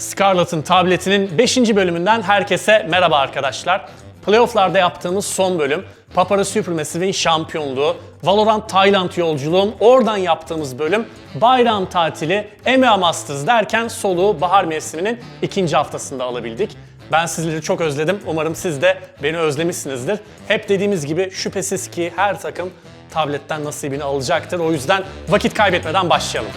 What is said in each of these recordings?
Scarlett'ın tabletinin 5. bölümünden herkese merhaba arkadaşlar. Playoff'larda yaptığımız son bölüm, Papara Supremacy'nin şampiyonluğu, Valorant Tayland yolculuğum, oradan yaptığımız bölüm, bayram tatili, EMEA Masters derken soluğu bahar mevsiminin ikinci haftasında alabildik. Ben sizleri çok özledim. Umarım siz de beni özlemişsinizdir. Hep dediğimiz gibi şüphesiz ki her takım tabletten nasibini alacaktır. O yüzden vakit kaybetmeden başlayalım.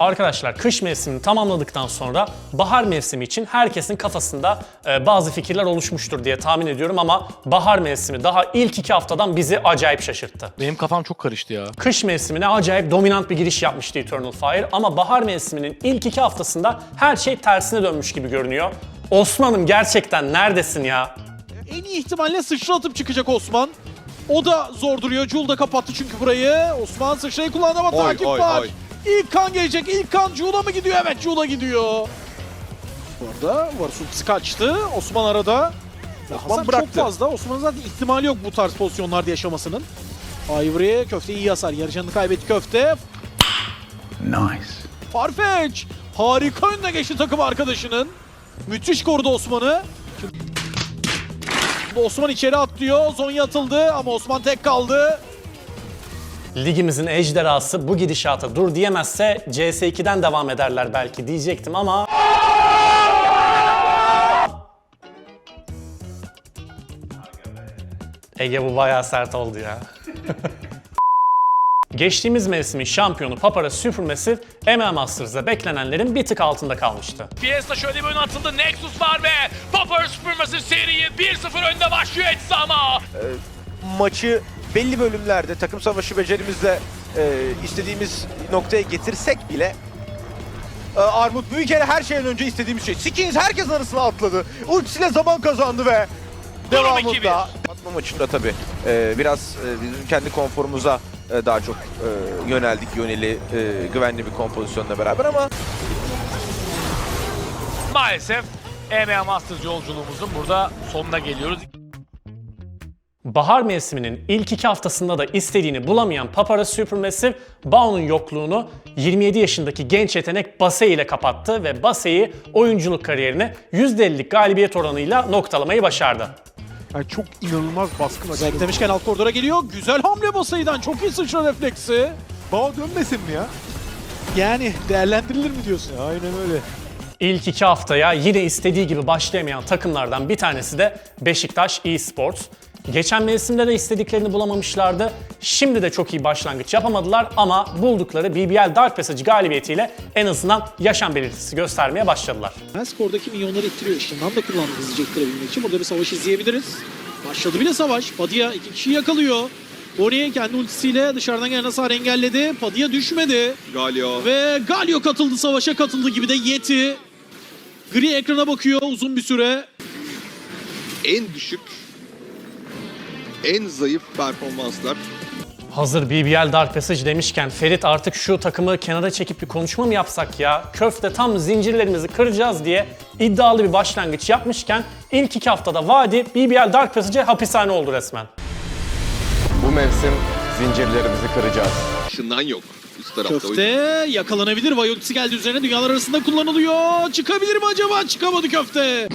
Arkadaşlar kış mevsimini tamamladıktan sonra bahar mevsimi için herkesin kafasında e, bazı fikirler oluşmuştur diye tahmin ediyorum ama bahar mevsimi daha ilk iki haftadan bizi acayip şaşırttı. Benim kafam çok karıştı ya. Kış mevsimine acayip dominant bir giriş yapmıştı Eternal Fire ama bahar mevsiminin ilk iki haftasında her şey tersine dönmüş gibi görünüyor. Osman'ım gerçekten neredesin ya? En iyi ihtimalle sıçratıp çıkacak Osman. O da zor duruyor. Jul da kapattı çünkü burayı. Osman sıçrayı kullandı ama Oy, takip oy, var. oy. İlk kan gelecek. İlk kan Jul'a mı gidiyor? Evet Jul'a gidiyor. Bu arada Varus ultisi kaçtı. Osman arada. Osman bıraktı. çok fazla. Osman'ın zaten ihtimali yok bu tarz pozisyonlarda yaşamasının. Ivory köfte iyi hasar. Yarı canını kaybetti köfte. Nice. Farfetch harika önüne geçti takım arkadaşının. Müthiş korudu Osman'ı. Şimdi Osman içeri atlıyor. Zonya atıldı ama Osman tek kaldı. Ligimizin ejderhası bu gidişata dur diyemezse CS2'den devam ederler belki diyecektim ama... Ege bu bayağı sert oldu ya. Geçtiğimiz mevsimin şampiyonu Papara Supermassive MM Masters'da beklenenlerin bir tık altında kalmıştı. Fiesta şöyle bir ön atıldı. Nexus var ve Popper Supermassive seriyi 1-0 önde başlıyor Etsama. Maçı belli bölümlerde takım savaşı becerimizle e, istediğimiz noktaya getirsek bile e, Armut bu kere her şeyden önce istediğimiz şey. Skins herkesin arasına atladı. Ultisiyle zaman kazandı ve Durum devamında 2-1. atma maçında tabii e, biraz e, bizim kendi konforumuza e, daha çok e, yöneldik yöneli e, güvenli bir kompozisyonla beraber ama Maalesef EMEA Masters yolculuğumuzun burada sonuna geliyoruz. Bahar mevsiminin ilk iki haftasında da istediğini bulamayan Papara Supermassive, Bao'nun yokluğunu 27 yaşındaki genç yetenek Base ile kapattı ve Base'yi oyunculuk kariyerine %50'lik galibiyet oranıyla noktalamayı başardı. Yani çok inanılmaz baskın açıldı. Beklemişken alt koridora geliyor. Güzel hamle Basay'dan. Çok iyi sıçra refleksi. Bağ dönmesin mi ya? Yani değerlendirilir mi diyorsun? Aynen öyle. İlk iki haftaya yine istediği gibi başlayamayan takımlardan bir tanesi de Beşiktaş eSports. Geçen mevsimde de istediklerini bulamamışlardı. Şimdi de çok iyi başlangıç yapamadılar ama buldukları BBL Dark Passage galibiyetiyle en azından yaşam belirtisi göstermeye başladılar. Skordaki milyonları ittiriyor. Işından da kullandı hızlıca ittirebilmek için. Burada bir savaş izleyebiliriz. Başladı bile savaş. Padilla iki kişiyi yakalıyor. Oraya kendi ultisiyle dışarıdan gelen hasar engelledi. Padilla düşmedi. Galio Ve Galio katıldı savaşa katıldı gibi de Yeti. Gri ekrana bakıyor uzun bir süre. en düşük, en zayıf performanslar. Hazır BBL Dark Passage demişken Ferit artık şu takımı kenara çekip bir konuşma mı yapsak ya? Köfte tam zincirlerimizi kıracağız diye iddialı bir başlangıç yapmışken ilk iki haftada Vadi BBL Dark Passage'e hapishane oldu resmen. Bu mevsim zincirlerimizi kıracağız. Işından yok üst tarafta. Köfte yakalanabilir. Vay ultisi geldi üzerine dünyalar arasında kullanılıyor. Çıkabilir mi acaba? Çıkamadı köfte.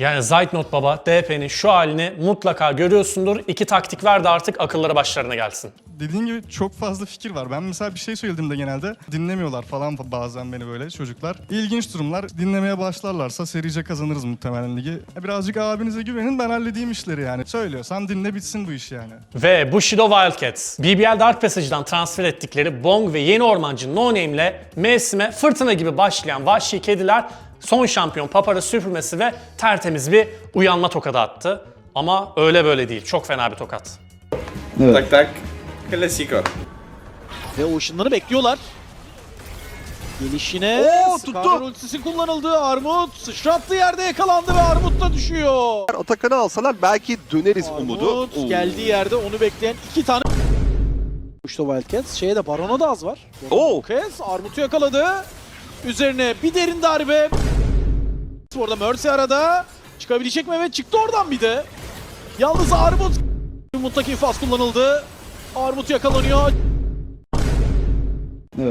Yani Zeitnot baba DP'nin şu halini mutlaka görüyorsundur. İki taktik ver de artık akılları başlarına gelsin. Dediğin gibi çok fazla fikir var. Ben mesela bir şey söylediğimde genelde dinlemiyorlar falan bazen beni böyle çocuklar. İlginç durumlar. Dinlemeye başlarlarsa serice kazanırız muhtemelen ligi. Birazcık abinize güvenin ben halledeyim işleri yani. Söylüyorsam dinle bitsin bu iş yani. Ve Bushido Wildcats, BBL Dark Passage'dan transfer ettikleri Bong ve yeni ormancı No Name ile mevsime fırtına gibi başlayan vahşi kediler son şampiyon Papara Supermassive ve tertemiz bir uyanma tokadı attı. Ama öyle böyle değil, çok fena bir tokat. Tak tak. Klasiko. Ve o ışınları bekliyorlar. Gelişine Oo, tuttu. ultisi kullanıldı. Armut sıçrattığı yerde yakalandı ve Armut da düşüyor. Atakan'ı alsalar belki döneriz umudu. Armut Oo. geldiği yerde onu bekleyen iki tane Uçta Wildcats. Şeye de Baron'a da az var. Oo. Kez Armut'u yakaladı. Üzerine bir derin darbe. Orada Mercy arada. Çıkabilecek mi? Evet çıktı oradan bir de. Yalnız Armut mutlak infaz kullanıldı. Armut yakalanıyor.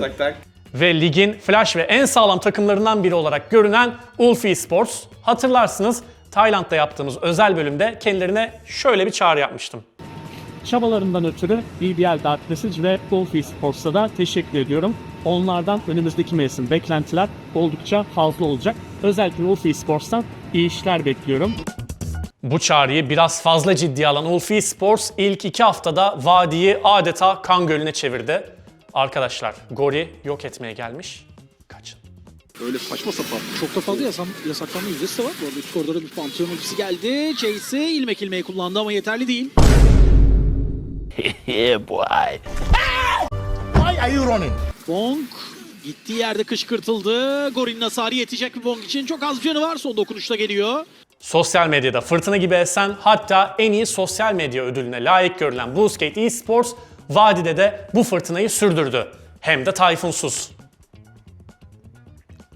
Tak tak. ve ligin flash ve en sağlam takımlarından biri olarak görünen Ulfi Sports. Hatırlarsınız Tayland'da yaptığımız özel bölümde kendilerine şöyle bir çağrı yapmıştım. Çabalarından ötürü BBL Dark Message ve Golf Sports'a da teşekkür ediyorum. Onlardan önümüzdeki mevsim beklentiler oldukça fazla olacak. Özellikle Golf Sports'tan iyi işler bekliyorum. Bu çağrıyı biraz fazla ciddiye alan Ulfi Sports ilk iki haftada vadiyi adeta kan gölüne çevirdi. Arkadaşlar Gori yok etmeye gelmiş. Kaçın. Öyle saçma sapan. Çok da fazla yasam, yasaklanma yüzdesi de var. Bu arada üst koridora bir Pantheon ultisi geldi. Chase ilmek ilmeği kullandı ama yeterli değil. Bong gittiği yerde kışkırtıldı. Gorin Nasari yetecek mi Bong için? Çok az canı var. Son dokunuşta geliyor. Sosyal medyada fırtına gibi esen hatta en iyi sosyal medya ödülüne layık görülen Blueskate Esports vadide de bu fırtınayı sürdürdü. Hem de tayfunsuz.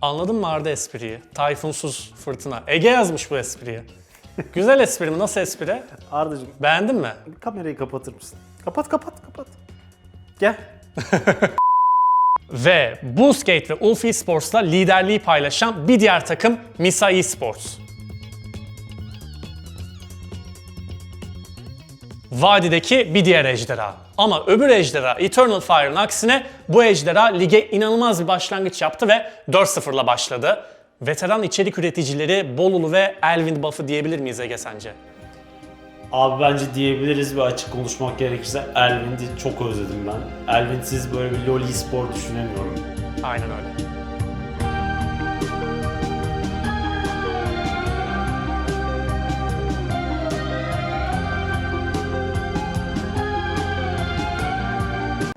Anladın mı Arda espriyi? Tayfunsuz fırtına. Ege yazmış bu espriyi. Güzel espri mi? Nasıl espri? Ardacığım Beğendin mi? kamerayı kapatır mısın? Kapat kapat kapat. Gel. Ve Blueskate ve Ulf Esports'la liderliği paylaşan bir diğer takım Misa Esports. Vadideki bir diğer ejderha. Ama öbür ejderha Eternal Fire'ın aksine bu ejderha lige inanılmaz bir başlangıç yaptı ve 4-0'la başladı. Veteran içerik üreticileri Bolulu ve Elvin Buff'ı diyebilir miyiz Ege sence? Abi bence diyebiliriz ve açık konuşmak gerekirse Elvin'i çok özledim ben. Elvin'siz böyle bir LoL spor düşünemiyorum. Aynen öyle.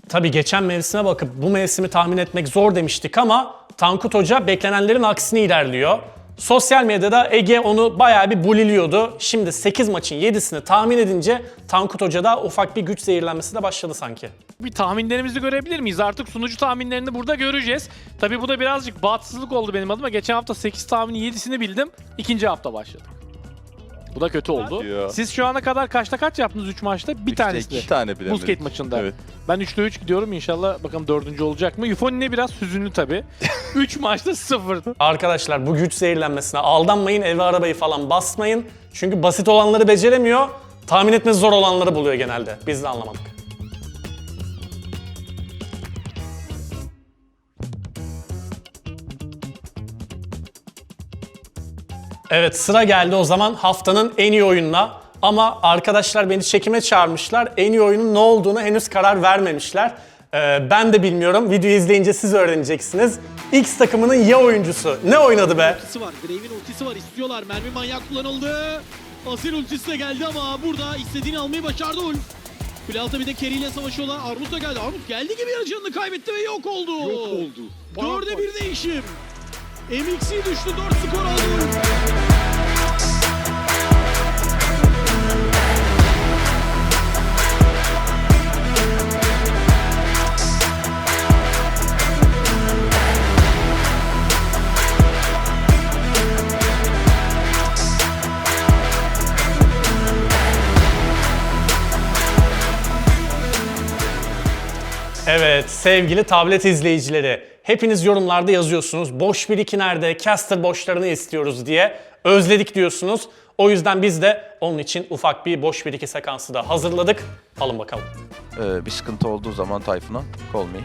Tabii geçen mevsime bakıp bu mevsimi tahmin etmek zor demiştik ama Tankut Hoca beklenenlerin aksine ilerliyor. Sosyal medyada Ege onu bayağı bir buliliyordu. Şimdi 8 maçın 7'sini tahmin edince Tankut Hoca'da ufak bir güç zehirlenmesi de başladı sanki. Bir tahminlerimizi görebilir miyiz? Artık sunucu tahminlerini burada göreceğiz. Tabii bu da birazcık bahtsızlık oldu benim adıma. Geçen hafta 8 tahmini 7'sini bildim. İkinci hafta başladık. Bu da kötü oldu. Ya. Siz şu ana kadar kaçta kaç yaptınız 3 maçta? Bir tanesinde. İki tane bilemedim. Buzkate maçında. Evet. Ben 3'te 3 gidiyorum inşallah bakalım dördüncü olacak mı? Euphony biraz hüzünlü tabii. 3 maçta 0. Arkadaşlar bu güç zehirlenmesine aldanmayın, evi arabayı falan basmayın. Çünkü basit olanları beceremiyor, tahmin etmesi zor olanları buluyor genelde. Biz de anlamadık. Evet sıra geldi o zaman haftanın en iyi oyununa. Ama arkadaşlar beni çekime çağırmışlar. En iyi oyunun ne olduğunu henüz karar vermemişler. Ee, ben de bilmiyorum. Videoyu izleyince siz öğreneceksiniz. X takımının ya oyuncusu. Ne oynadı be? Ultisi var. Grave'in ultisi var. İstiyorlar. Mermi manyak kullanıldı. Asil ultisi de geldi ama burada istediğini almayı başardı Ulf. Kule altı bir de Kerry ile savaşıyorlar. Armut da geldi. Armut geldi gibi yarı canını kaybetti ve yok oldu. Yok oldu. Dörde bir değişim. MX'i düştü. 4 skor aldı. Evet sevgili tablet izleyicileri. Hepiniz yorumlarda yazıyorsunuz. Boş bir iki nerede? Caster boşlarını istiyoruz diye. Özledik diyorsunuz. O yüzden biz de onun için ufak bir boş bir iki sekansı da hazırladık. Alın bakalım. Ee, bir sıkıntı olduğu zaman Tayfun'a call me.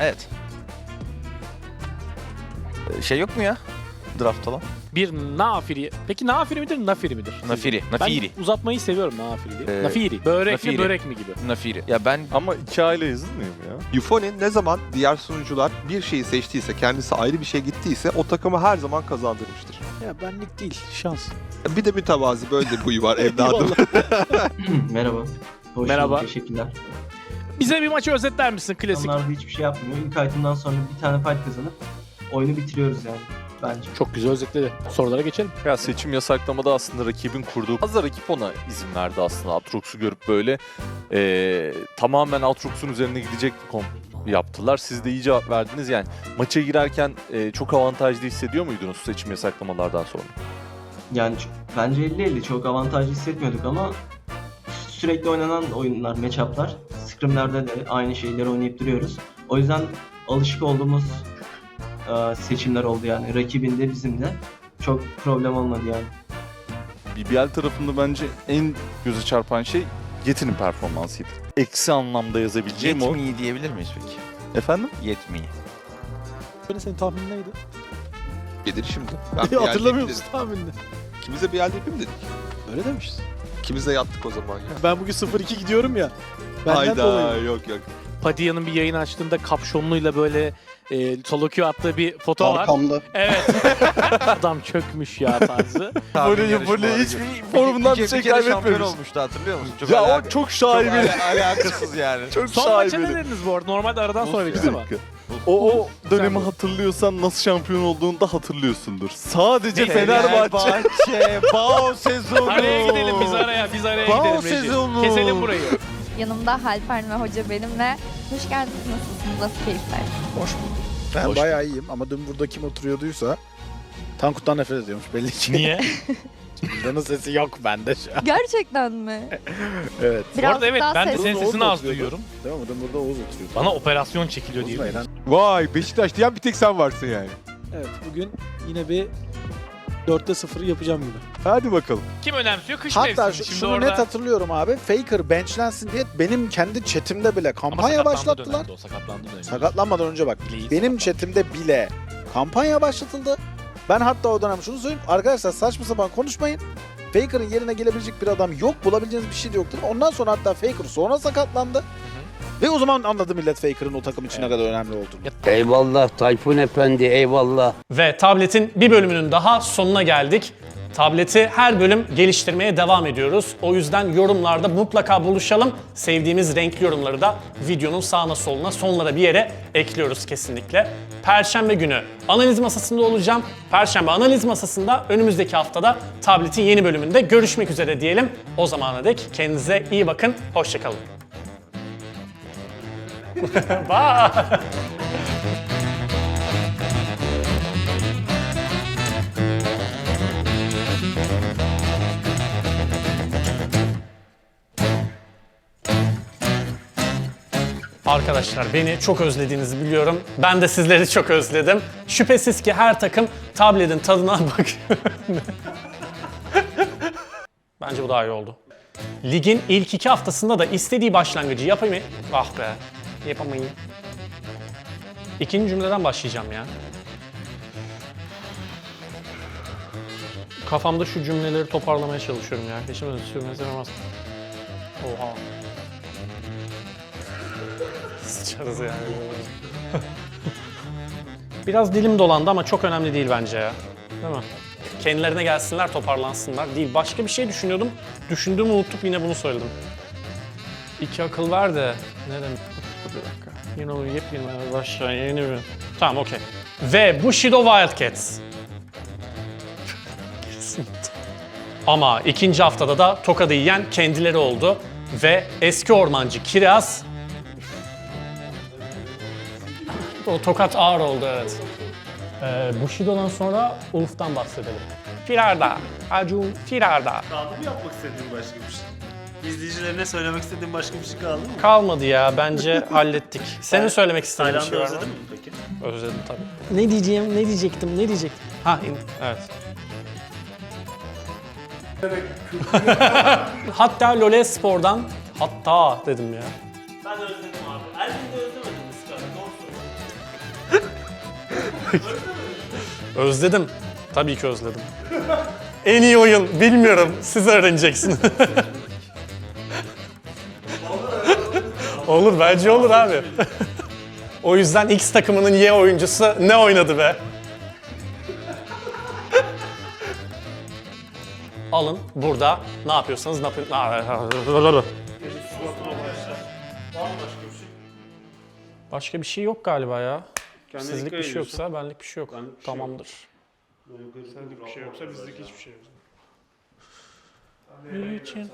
Evet. Ee, şey yok mu ya? Draft falan. Bir Nafiri. Peki Nafiri midir, Nafiri midir? Nafiri. Nafiri. Ben uzatmayı seviyorum Nafiri diye. Ee, Nafiri. Börek Nafiri. mi, börek mi gibi. Nafiri. Ya ben Ama iki aile yazılmıyor mu ya? Euphony ne zaman diğer sunucular bir şeyi seçtiyse, kendisi ayrı bir şey gittiyse o takımı her zaman kazandırmıştır. Ya benlik değil. Şans. Bir de mütevazi böyle bir huyu var evladım. Merhaba. Hoş Merhaba. bulduk, Teşekkürler. Bize bir maçı özetler misin klasik? Onlar da hiçbir şey yapmıyor. İlk item'dan sonra bir tane fight kazanıp oyunu bitiriyoruz yani. Bence. Çok güzel özetledi. Sorulara geçelim. Ya seçim yasaklamada aslında rakibin kurduğu fazla rakip ona izin verdi aslında. Aatrox'u görüp böyle eee, tamamen Aatrox'un üzerine gidecek yaptılar. Siz de iyi cevap verdiniz yani. Maça girerken eee, çok avantajlı hissediyor muydunuz seçim yasaklamalardan sonra? Yani bence 50-50 çok avantajlı hissetmiyorduk ama sürekli oynanan oyunlar, matchup'lar scrimlerde de aynı şeyleri oynayıp duruyoruz. O yüzden alışık olduğumuz e, seçimler oldu yani. Rakibin de bizim de. Çok problem olmadı yani. BBL tarafında bence en göze çarpan şey Yeti'nin performansıydı. Eksi anlamda yazabileceğim o. Yetmeyi diyebilir miyiz peki? Efendim? Yetmeyi. Senin tahminin neydi? Gelir şimdi. Ben bir yer Hatırlamıyor musun dedim. tahminini? İkimiz de bir yer yapayım dedik. Öyle demişiz. İkimiz de yattık o zaman ya. Ben bugün 0-2 gidiyorum ya. Benden Hayda dolayı. yok yok. Padia'nın bir yayın açtığında kapşonluyla böyle e, solo queue attığı bir foto var. Arkamda. Evet. Adam çökmüş ya tarzı. Böyle böyle hiçbir forumundan bir şey kaybetmemiş. olmuştu hatırlıyor musun? Çok Ya o alaka- çok şaibeli. alakasız yani. Çok Son maça şaibeli. ne dediniz bu arada? Normalde aradan sonra Bir ama. dakika. O, o dönemi hatırlıyorsan nasıl şampiyon olduğunu da hatırlıyorsundur. Sadece Fenerbahçe. Fenerbahçe. Bao sezonu. Araya gidelim biz araya. Biz araya Bao gidelim Reji. sezonu. Keselim burayı. Yanımda Halper ve hoca benimle. Hoş geldiniz. Nasılsınız? Nasıl keyifler? Hoş bulduk. Ben Hoş bayağı iyiyim ama dün burada kim oturuyorduysa Tankut'tan nefret ediyormuş belli ki. Niye? Cemil'in sesi yok bende şu an. Gerçekten mi? Evet. bu arada evet daha ben de senin Oğuz sesini az oturuyordu. duyuyorum. Değil mi? Dün burada Oğuz oturuyordu. Bana operasyon çekiliyor diye. Oğuz'la Eren. Vay Beşiktaş diyen bir tek sen varsın yani. Evet bugün yine bir 4'te 0 yapacağım gibi. Hadi bakalım. Kim önemsiyor? Kış Hatta mevsimi. şu, Şimdi şunu orada... net hatırlıyorum abi. Faker benchlensin diye benim kendi chatimde bile Ama kampanya sakatlandı başlattılar. dönemde o, sakatlandı dönemde. Sakatlanmadan önce bak. Bileği Benim sakatlandı. chatimde bile kampanya başlatıldı. Ben hatta o dönem şunu söyleyeyim. Arkadaşlar saçma sapan konuşmayın. Faker'ın yerine gelebilecek bir adam yok. Bulabileceğiniz bir şey de yok. Ondan sonra hatta Faker sonra sakatlandı. Ve o zaman anladı millet Faker'ın o takım için ne kadar önemli olduğunu. Eyvallah Tayfun Efendi eyvallah. Ve tabletin bir bölümünün daha sonuna geldik. Tableti her bölüm geliştirmeye devam ediyoruz. O yüzden yorumlarda mutlaka buluşalım. Sevdiğimiz renkli yorumları da videonun sağına soluna sonlara bir yere ekliyoruz kesinlikle. Perşembe günü analiz masasında olacağım. Perşembe analiz masasında önümüzdeki haftada tabletin yeni bölümünde görüşmek üzere diyelim. O zamana dek kendinize iyi bakın. Hoşçakalın. Bye. Arkadaşlar beni çok özlediğinizi biliyorum. Ben de sizleri çok özledim. Şüphesiz ki her takım tabletin tadına bakıyor. Bence bu daha iyi oldu. Ligin ilk iki haftasında da istediği başlangıcı yapayım. Ah be, yapamayayım. İkinci cümleden başlayacağım ya. Kafamda şu cümleleri toparlamaya çalışıyorum ya. Peşime sürmesi olmaz. Oha. Sıçarız yani. Biraz dilim dolandı ama çok önemli değil bence ya. Değil mi? Kendilerine gelsinler, toparlansınlar. Değil. Başka bir şey düşünüyordum. Düşündüğümü unutup yine bunu söyledim. İki akıl ver de. Ne demek? Bir dakika. Yine o yepyeni başla yeni bir... Tamam okey. Ve Bushido Wildcats. Ama ikinci haftada da tokadı yiyen kendileri oldu. Ve eski ormancı Kiraz o tokat ağır oldu evet. Ee, Bushido'dan sonra Ulf'tan bahsedelim. Firarda, Acun Firarda. Kaldı mı yapmak istediğin başka bir şey? İzleyicilerine söylemek istediğin başka bir şey kaldı mı? Kalmadı ya bence hallettik. Senin söylemek istediğin bir Tayland'ı şey var mı? özledin mi peki? Özledim tabii. Ne diyeceğim, ne diyecektim, ne diyecektim? Ha, in- evet. hatta Lole Spor'dan, hatta dedim ya. Ben özledim abi. Elvin'i de özlemedin mi Scar? Doğru söylüyorsun. Özledim. Tabii ki özledim. en iyi oyun bilmiyorum. Siz öğreneceksiniz. Olur bence olur abi. o yüzden X takımının Y oyuncusu ne oynadı be? Alın burada ne yapıyorsanız ne yapın. Başka bir şey yok galiba ya. Sizlik bir şey yoksa benlik bir şey yok. Tamamdır. Senlik bir şey yoksa bizlik hiçbir şey yok. Reaching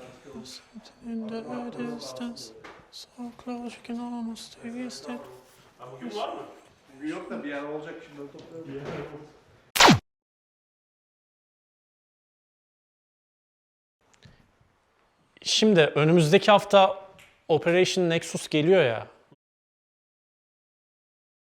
in the distance, so close you can almost taste it. Bugün var mı? Bugün yok da bir yer olacak şimdi toplayalım. Şimdi önümüzdeki hafta Operation Nexus geliyor ya.